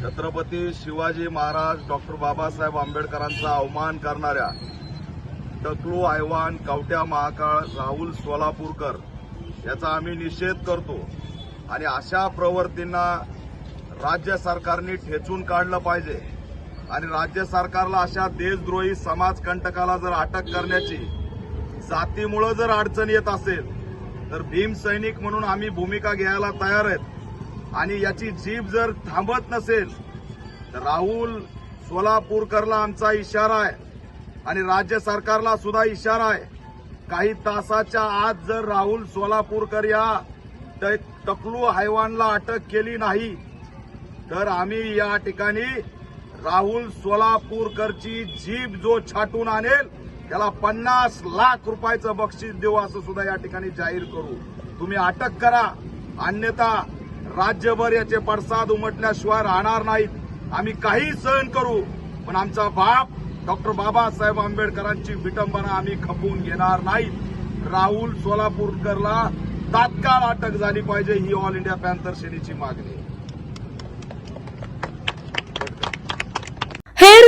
Chhatrapati Shivaji Maharaj doctor Babasaheb आंबेडकरांचा अवमान करणाऱ्या टकलू आयवान कवट्या महाकाळ राहुल सोलापूरकर याचा आम्ही निषेध करतो. आणि अशा प्रवृत्तींना राज्य सरकारने ठेचून काढलं पाहिजे. आणि राज्य सरकारला अशा देशद्रोही समाजकंटकाला जर अटक करण्याची जातीमुळं जर अडचण येत असेल तर भीम सैनिक म्हणून आम्ही भूमिका घ्यायला तयार आहेत. आणि याची जीभ जर थांबत नसेल तर राहुल सोलापूरकरला आमचा इशारा आहे आणि राज्य सरकारला सुद्धा इशारा आहे. काही तासाच्या आत जर राहुल सोलापूरकर या ट- टकलू हैवानला अटक केली नाही तर आम्ही या ठिकाणी राहुल सोलापूरकरची जीभ जो छाटून आणेल त्याला पन्नास लाख रुपयाचं बक्षीस देऊ असं सुद्धा या ठिकाणी जाहीर करू. तुम्ही अटक करा. अन्यथा राज्यभर याचे पडसाद उमटल्याशिवाय राहणार नाहीत. आम्ही काही सहन करू पण आमचा बाप डॉक्टर बाबासाहेब आंबेडकरांची विटंबना आम्ही खपवून घेणार नाहीत. राहुल सोलापूरकरला तात्काळ अटक झाली पाहिजे ही ऑल इंडिया पॅन्थर सेनेची मागणी आहे. Hair